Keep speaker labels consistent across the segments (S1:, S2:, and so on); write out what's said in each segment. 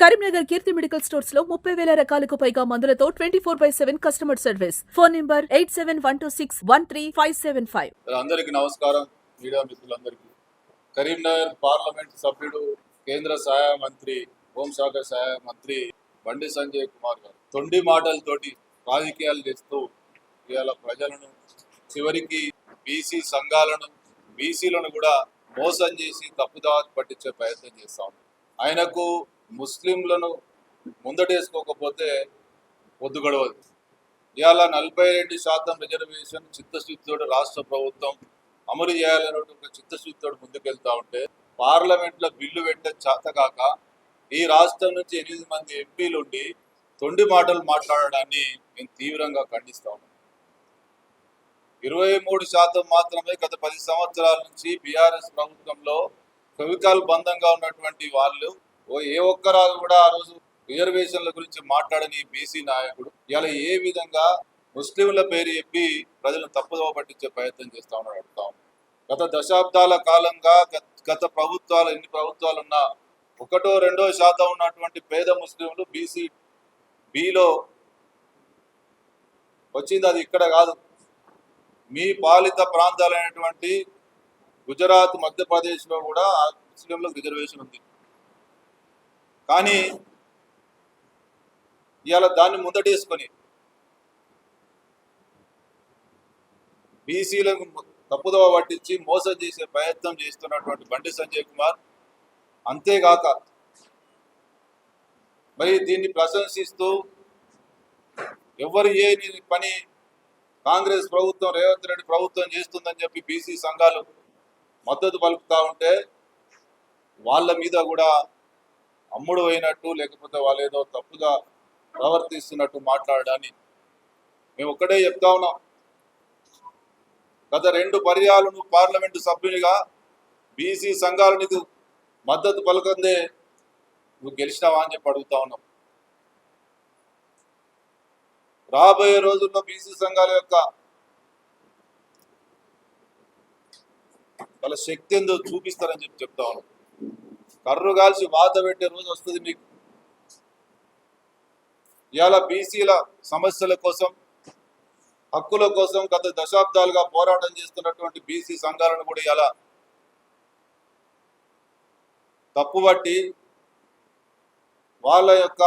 S1: కరీంనగర్ కీర్తి medical స్టోర్స్లో ముప్పై వేల రకాలకు పైగా మందులతో twenty four by seven customer service. Phone number eight seven one two six one three five seven five.
S2: అందరికీ నమస్కారం. మీడియా మిత్రులందరికీ. కరీంనగర్ పార్లమెంట్ సభ్యుడు కేంద్ర సహాయ మంత్రి హోంశాఖ సహాయ మంత్రి బండి సంజయ్ కుమార్ గారు. తొండి మాటలతోటి రాజకీయాలు చేస్తూ ఇవాళ ప్రజలను చివరికి బీసీ సంఘాలను బీసీలను కూడా మోసం చేసి తప్పుదారి పట్టించే ప్రయత్నం చేస్తా ఆయనకు ముస్లింలను ముందటేసుకోకపోతే పొద్దు గడవదు ఇవాళ నలభై రెండు శాతం రిజర్వేషన్ చిత్తశుద్ధితోడు రాష్ట్ర ప్రభుత్వం అమలు చేయాలనే ఒక చిత్తశుద్ధితో ముందుకెళ్తా ఉంటే పార్లమెంట్లో బిల్లు పెట్టే చేతకాక ఈ రాష్ట్రం నుంచి ఎనిమిది మంది ఎంపీలు ఉండి తొండి మాటలు మాట్లాడడాన్ని మేము తీవ్రంగా ఖండిస్తా ఉన్నాం. ఇరవై మూడు శాతం మాత్రమే గత పది సంవత్సరాల నుంచి బీఆర్ఎస్ ప్రభుత్వంలో కవికాలు బంధంగా ఉన్నటువంటి వాళ్ళు ఓ ఏ ఒక్కరాజు కూడా ఆ రోజు రిజర్వేషన్ల గురించి మాట్లాడని బీసీ నాయకుడు ఇలా ఏ విధంగా ముస్లింల పేరు చెప్పి ప్రజలను తప్పుదోవ పట్టించే ప్రయత్నం చేస్తా ఉన్నాడు అడుగుతా గత దశాబ్దాల కాలంగా గత- గత ప్రభుత్వాలు ఎన్ని ప్రభుత్వాలు ఉన్నా ఒకటో రెండో శాతం ఉన్నటువంటి పేద ముస్లింలు బీసీ బిలో వచ్చింది అది ఇక్కడ కాదు. మీ పాలిత ప్రాంతాలైనటువంటి గుజరాత్ మధ్యప్రదేశ్లో కూడా ఆ ముస్లింలకు రిజర్వేషన్ ఉంది. కానీ ఇవాళ దాన్ని ముందటేసుకొని బీసీలకు తప్పుదవ పట్టించి మోసం చేసే ప్రయత్నం చేస్తున్నటువంటి బండి సంజయ్ కుమార్. అంతేగాక మరి దీన్ని ప్రశంసిస్తూ ఎవరు ఏ పని కాంగ్రెస్ ప్రభుత్వం రేవంత్ రెడ్డి ప్రభుత్వం చేస్తుందని చెప్పి బీసీ సంఘాలు మద్దతు పలుకుతూ ఉంటే వాళ్ళ మీద కూడా అమ్ముడు అయినట్టు లేకపోతే వాళ్ళు ఏదో తప్పుగా ప్రవర్తిస్తున్నట్టు మాట్లాడడాన్ని మేము ఒక్కటే చెప్తా ఉన్నాం. గత రెండు పర్యాలు పార్లమెంటు సభ్యునిగా బీసీ సంఘాలు నీకు మద్దతు పలకందే నువ్వు గెలిచినావా అని చెప్పి అడుగుతా ఉన్నాం. రాబోయే రోజుల్లో బీసీ సంఘాల యొక్క వాళ్ళ శక్తి ఎందుకు చూపిస్తారని చెప్పి చెప్తా ఉన్నాం. కర్రు కాల్చి వాత పెట్టే రోజు వస్తుంది మీకు. ఇవాళ బీసీల సమస్యల కోసం హక్కుల కోసం గత దశాబ్దాలుగా పోరాటం చేస్తున్నటువంటి బీసీ సంఘాలను కూడా ఇలా తప్పుబట్టి వాళ్ళ యొక్క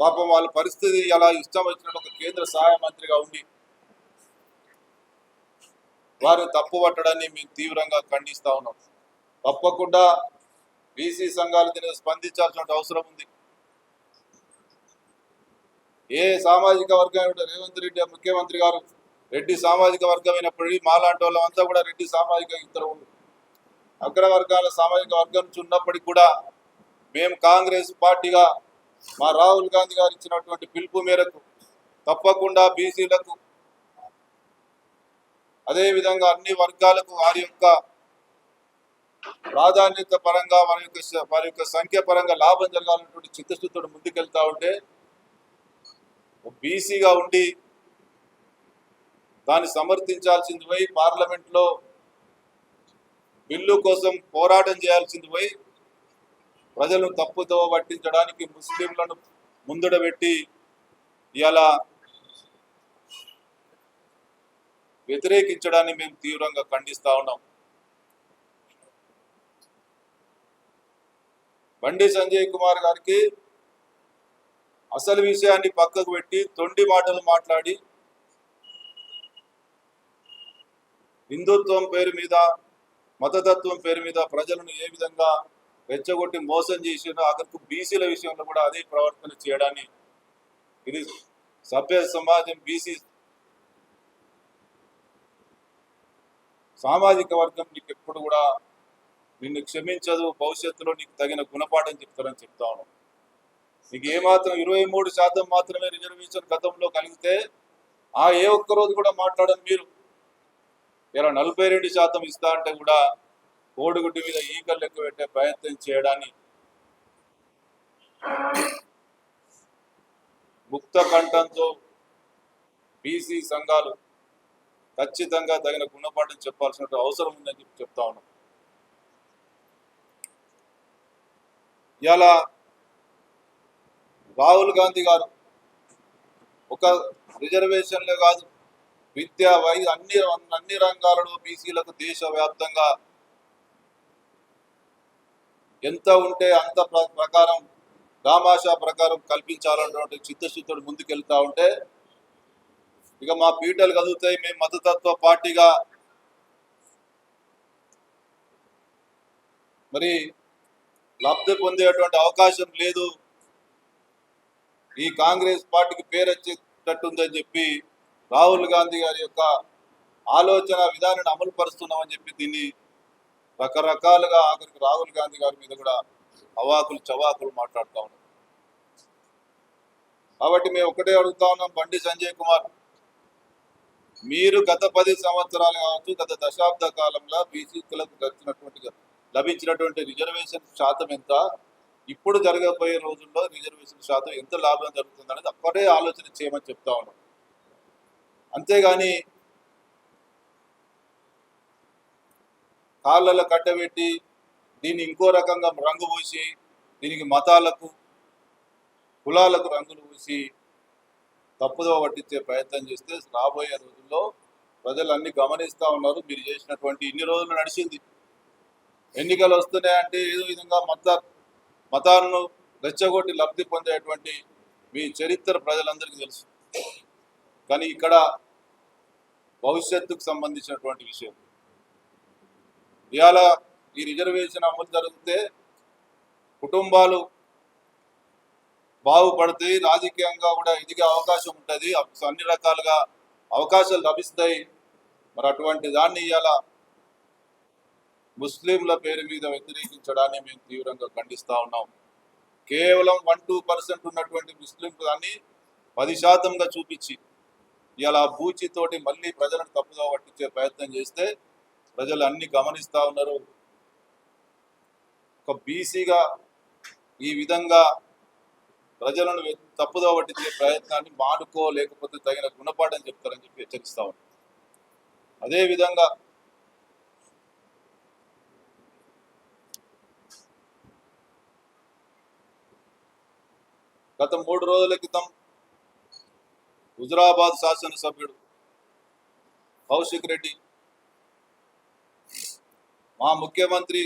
S2: పాపం వాళ్ళ పరిస్థితి ఎలా ఇష్టం వచ్చినట్టు ఒక కేంద్ర సహాయ మంత్రిగా ఉండి వారు తప్పు పట్టడాన్ని మేము తీవ్రంగా ఖండిస్తా ఉన్నాం. తప్పకుండా బీసీ సంఘాలు దీనికి స్పందించాల్సిన అవసరం ఉంది. ఏ సామాజిక వర్గం రేవంత్ రెడ్డి ముఖ్యమంత్రి గారు రెడ్డి సామాజిక వర్గం అయినప్పటికీ మాలాంటి అంతా కూడా రెడ్డి సామాజిక ఇతర అగ్రవర్గాల సామాజిక వర్గం నుంచి ఉన్నప్పటికీ కూడా మేము కాంగ్రెస్ పార్టీగా మా రాహుల్ గాంధీ గారు ఇచ్చినటువంటి పిలుపు మేరకు తప్పకుండా బీసీలకు అదేవిధంగా అన్ని వర్గాలకు వారి యొక్క ప్రాధాన్యత పరంగా వారి యొక్క వారి యొక్క సంఖ్య పరంగా లాభం జరగాలన్నటువంటి చిత్తశుద్ధితో ముందుకెళ్తా ఉంటే బీసీగా ఉండి దాన్ని సమర్థించాల్సింది పోయి పార్లమెంట్లో బిల్లు కోసం పోరాటం చేయాల్సింది పోయి ప్రజలను తప్పుతో పట్టించడానికి ముస్లింలను ముందుడబెట్టి ఇలా వ్యతిరేకించడాన్ని మేము తీవ్రంగా ఖండిస్తా ఉన్నాం. బండి సంజయ్ కుమార్ గారికి అసలు విషయాన్ని పక్కకు పెట్టి తొండి మాటలు మాట్లాడి హిందుత్వం పేరు మీద మతతత్వం పేరు మీద ప్రజలను ఏ విధంగా రెచ్చగొట్టి మోసం చేసినో అక్కడికి బీసీల విషయంలో కూడా అదే ప్రవర్తన చేయడాన్ని ఇది సభ్య సమాజం బీసీ సామాజిక వర్గం నీకు ఎప్పుడు కూడా నిన్ను క్షమించదు భవిష్యత్తులో నీకు తగిన గుణపాఠం చెప్తారని చెప్తా ఉన్నాం నీకు ఏమాత్రం ఇరవై మూడు శాతం మాత్రమే రిజర్వేషన్ గతంలో కలిగితే ఆ ఏ ఒక్క రోజు కూడా మాట్లాడని మీరు. ఇలా నలభై రెండు శాతం ఇస్తా అంటే కూడా కోడిగుడ్డు మీద ఈకలు లెక్క పెట్టే ప్రయత్నం చేయడాన్ని ముక్త కంఠంతో బీసీ సంఘాలు ఖచ్చితంగా తగిన గుణపాఠం చెప్పాల్సిన అవసరం ఉందని చెప్పి చెప్తా ఉన్నాం. ఇలా రాహుల్ గాంధీ గారు ఒక రిజర్వేషన్లే కాదు విద్య వై అన్ని అన్ని రంగాలలో బీసీలకు దేశవ్యాప్తంగా ఎంత ఉంటే అంత ప్రకారం రామాషా ప్రకారం కల్పించాలన్నటువంటి చిత్తశుద్ధుడు ముందుకెళ్తా ఉంటే ఇక మా పీటలు కదులుతాయి మేము మతతత్వ పార్టీగా. మరి లబ్ధి పొందేటువంటి అవకాశం లేదు. ఈ కాంగ్రెస్ పార్టీకి పేరు వచ్చేటట్టుందని చెప్పి రాహుల్ గాంధీ గారి యొక్క ఆలోచన విధానాన్ని అమలు పరుస్తున్నామని చెప్పి దీన్ని రకరకాలుగా ఆఖరికి రాహుల్ గాంధీ గారి మీద కూడా అవాకులు చవాకులు మాట్లాడుతూ ఉన్నారు కాబట్టి మేము ఒకటే అడుగుతా ఉన్నాం బండి సంజయ్ కుమార్ మీరు గత పది సంవత్సరాలు కావచ్చు గత దశాబ్ద కాలంలో బీసీలకు గడిచినటువంటి లభించినటువంటి రిజర్వేషన్ శాతం ఎంత? ఇప్పుడు జరగబోయే రోజుల్లో రిజర్వేషన్ శాతం ఎంత లాభం జరుగుతుంది అనేది అక్కడే ఆలోచన చేయమని చెప్తా ఉన్నాం. అంతేగాని కాళ్ళలో కట్టబెట్టి దీన్ని ఇంకో రకంగా రంగు పూసి దీనికి మతాలకు కులాలకు రంగులు పూసి తప్పుదో పట్టించే ప్రయత్నం చేస్తే రాబోయే రోజుల్లో ప్రజలు అన్ని గమనిస్తా ఉన్నారు. మీరు చేసినటువంటి ఇన్ని రోజులు నడిచింది. ఎన్నికలు వస్తున్నాయంటే ఏదో విధంగా మత మతాలను రెచ్చగొట్టి లబ్ధి పొందేటువంటి మీ చరిత్ర ప్రజలందరికీ తెలుసు. కానీ ఇక్కడ భవిష్యత్తుకు సంబంధించినటువంటి విషయం. ఇవాళ ఈ రిజర్వేషన్ అమలు జరిగితే కుటుంబాలు బాగుపడతాయి రాజకీయంగా కూడా ఇదిగా అవకాశం ఉంటుంది. అన్ని రకాలుగా అవకాశాలు లభిస్తాయి. మరి అటువంటి దాన్ని ఇవాళ ముస్లింల పేరు మీద వ్యతిరేకించడాన్ని మేము తీవ్రంగా ఖండిస్తూ ఉన్నాం. కేవలం వన్ టూ పర్సెంట్ ఉన్నటువంటి ముస్లిం దాన్ని పది శాతంగా చూపించి ఇలా బూచితోటి మళ్ళీ ప్రజలను తప్పుగా పట్టించే ప్రయత్నం చేస్తే ప్రజలు అన్ని గమనిస్తూ ఉన్నారు. ఒక బీసీగా ఈ విధంగా ప్రజలను తప్పుదో పట్టించే ప్రయత్నాన్ని మానుకో లేకపోతే తగిన గుణపాఠం చెప్తారని చెప్పి హెచ్చరిస్తా ఉన్నాం. అదే విధంగా గత మూడు రోజుల క్రితం హుజరాబాద్ శాసనసభ్యుడు కౌశిక్ రెడ్డి మా ముఖ్యమంత్రి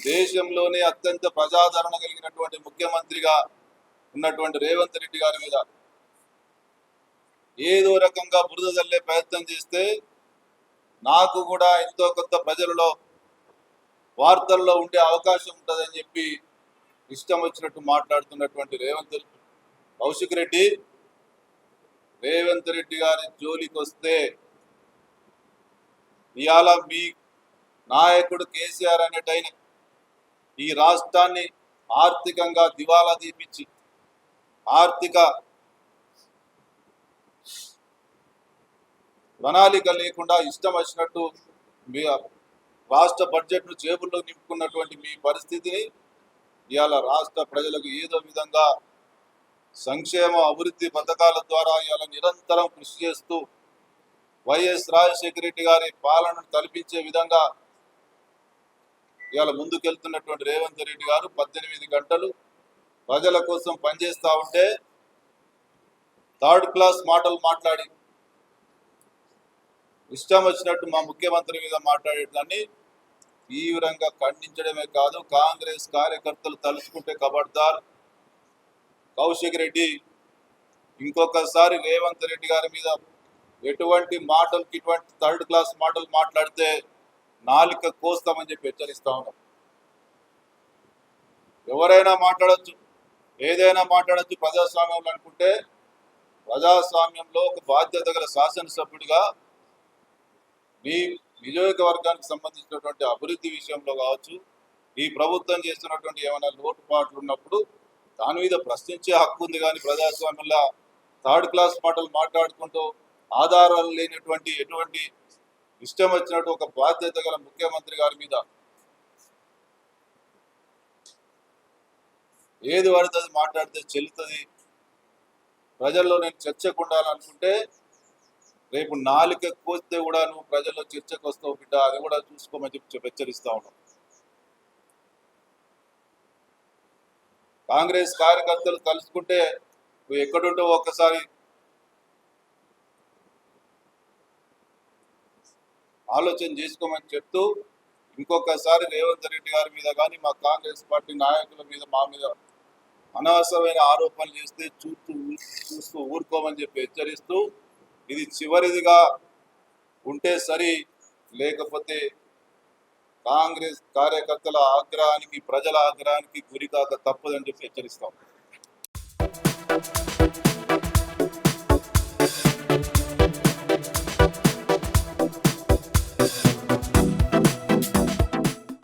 S2: దేశంలోనే అత్యంత ప్రజాదరణ కలిగినటువంటి ముఖ్యమంత్రిగా ఉన్నటువంటి రేవంత్ రెడ్డి గారి మీద ఏదో రకంగా బురద చల్లే ప్రయత్నం చేస్తే నాకు కూడా ఎంతో కొంత ప్రజలలో వార్తల్లో ఉండే అవకాశం ఉంటుందని చెప్పి ఇష్టం వచ్చినట్టు మాట్లాడుతున్నటువంటి రేవంత్ రెడ్డి. కౌశిక్ రెడ్డి రేవంత్ రెడ్డి గారి జోలికి వస్తే ఇవాళ మీ నాయకుడు కేసీఆర్ అనేటైన ఈ రాష్ట్రాన్ని ఆర్థికంగా దివాలా తీపించి ఆర్థిక ప్రణాళిక లేకుండా ఇష్టం వచ్చినట్టు మీ రాష్ట్ర బడ్జెట్ను జేబుల్లో నింపుకున్నటువంటి మీ పరిస్థితిని ఇవాళ రాష్ట్ర ప్రజలకు ఏదో విధంగా సంక్షేమ అభివృద్ధి పథకాల ద్వారా ఇవాళ నిరంతరం కృషి చేస్తూ వైఎస్ రాజశేఖర రెడ్డి గారి పాలనను తలపించే విధంగా ఇవాళ ముందుకెళ్తున్నటువంటి రేవంత్ రెడ్డి గారు పద్దెనిమిది గంటలు ప్రజల కోసం పనిచేస్తూ ఉంటే థర్డ్ క్లాస్ మాటలు మాట్లాడి. ఇష్టం వచ్చినట్టు మా ముఖ్యమంత్రి మీద మాట్లాడేదాన్ని. తీవ్రంగా ఖండించడమే కాదు కాంగ్రెస్ కార్యకర్తలు తలుచుకుంటే కబడ్దార్. కౌశిక్ రెడ్డి ఇంకొకసారి రేవంత్ రెడ్డి గారి మీద ఎటువంటి మాటలు ఇటువంటి థర్డ్ క్లాస్ మాటలు మాట్లాడితే నాలుక కోస్తామని చెప్పి హెచ్చరిస్తా ఉన్నాం. ఎవరైనా మాట్లాడొచ్చు. ఏదైనా మాట్లాడచ్చు ప్రజాస్వామ్యంలో అనుకుంటే ప్రజాస్వామ్యంలో ఒక బాధ్యత గల శాసనసభ్యుడిగా మీ నియోజకవర్గానికి సంబంధించినటువంటి అభివృద్ధి విషయంలో కావచ్చు ఈ ప్రభుత్వం చేస్తున్నటువంటి ఏమైనా లోటుపాట్లు ఉన్నప్పుడు దాని మీద ప్రశ్నించే హక్కు ఉంది కానీ ప్రజాస్వామ్యంలో థర్డ్ క్లాస్ మాటలు మాట్లాడుకుంటూ ఆధారాలు లేనటువంటి ఎటువంటి ఇష్టం వచ్చినట్టు ఒక బాధ్యత గల ముఖ్యమంత్రి గారి మీద ఏది పడితే అది మాట్లాడితే చెల్లుతుంది. ప్రజల్లో నేను చర్చకు ఉండాలనుకుంటే రేపు నాలుక కోస్తే కూడా నువ్వు ప్రజల్లో చర్చకు వస్తావు బిడ్డ అది కూడా చూసుకోమని చెప్పి హెచ్చరిస్తా ఉన్నాం. కాంగ్రెస్ కార్యకర్తలు కలుసుకుంటే నువ్వు ఎక్కడుంటావు ఒక్కసారి ఆలోచన చేసుకోమని చెప్తూ ఇంకొకసారి రేవంత్ రెడ్డి గారి మీద కానీ మా కాంగ్రెస్ పార్టీ నాయకుల మీద మా మీద అనవసరమైన ఆరోపణలు చేస్తే చూస్తూ చూస్తూ ఊరుకోమని చెప్పి హెచ్చరిస్తూ ఇది చివరిదిగా ఉంటే సరి లేకపోతే కాంగ్రెస్ కార్యకర్తల ఆగ్రహానికి ప్రజల ఆగ్రహానికి గురికాక తప్పదని చెప్పి హెచ్చరిస్తాం